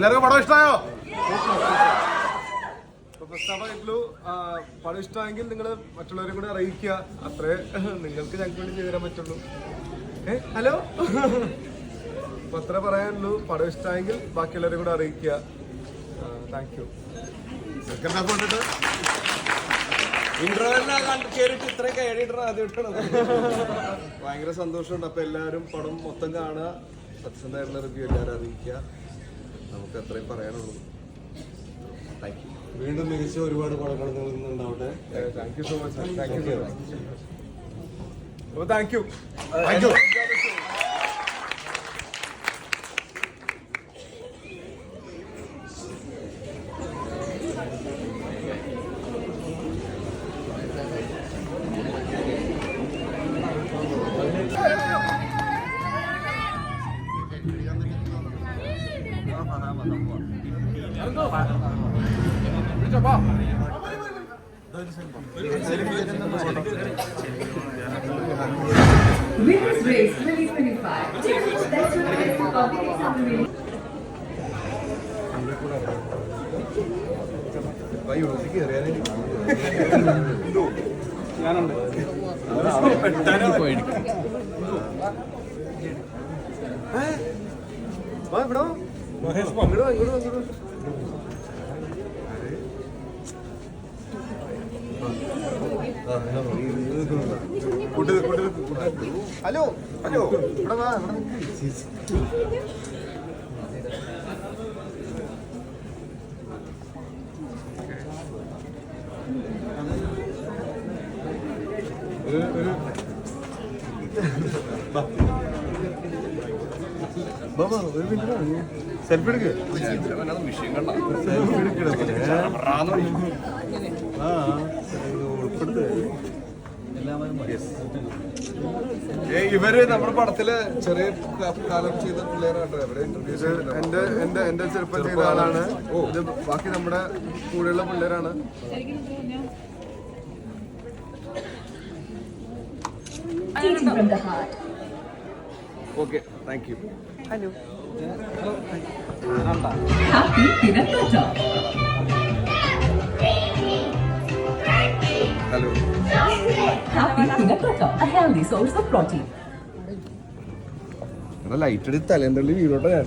എല്ലാവർക്കും പടം ഇഷ്ടമായോ പടം ഇഷ്ടമായെങ്കിൽ നിങ്ങൾ മറ്റുള്ളവരെ കൂടെ അറിയിക്കുക. അത്രേ നിങ്ങൾക്ക് ഞങ്ങൾക്ക് വേണ്ടി ചെയ്തു തരാൻ പറ്റുള്ളൂ. ഏ ഹലോ? അപ്പൊ അത്ര പറയാനുള്ളൂ. പടം ഇഷ്ടമായെങ്കിൽ ബാക്കിയുള്ളവരെ കൂടെ അറിയിക്കുക. താങ്ക് യു സെക്കൻഡ് ഹാഫ് കൊണ്ടിട്ട് ഇന്റർവെല്ലിനകത്ത് കേറിയിട്ട് ഇത്രയൊക്കെ ഇട്ടത്. ഭയങ്കര സന്തോഷമുണ്ട്. അപ്പൊ എല്ലാവരും പടം മൊത്തം കാണുക. സത്യസന്ധമായിട്ടുള്ള റിവ്യൂ എല്ലാവരും അറിയിക്കുക. നമുക്ക് അത്രയും പറയാനുള്ളൂ. താങ്ക് യു വീണ്ടും മികച്ച ഒരുപാട് പടങ്ങൾ നിങ്ങളിൽ നിന്നുണ്ടാവട്ടെ. Thank you so much thank you അപ്പോൾ thank you thank you Women's Race 2025. Best Women's Competition of the Women. ഇവിടെ ഹലോ ഹലോ ഇവിടെ വാ ഇവിടെ ഒരു ഒരു. സെൽഫി എടുക്കണേ ആ ഉൾപ്പെടുത്ത്. ഇവർ നമ്മുടെ പടത്തിൽ ചെറിയ കാലം ചെയ്ത പിള്ളേരാണ് എന്റെ എന്റെ ചെയ്ത ആളാണ്. ഇത് ബാക്കി നമ്മുടെ കൂടെയുള്ള പിള്ളേരാണ്. Okay thank you Happy Peanut Butter. Hello Happy Peanut Butter. A healthy source of protein. Light എടുത്ത് തലേന്തള്ളി വീടോട്ടെ ഞാൻ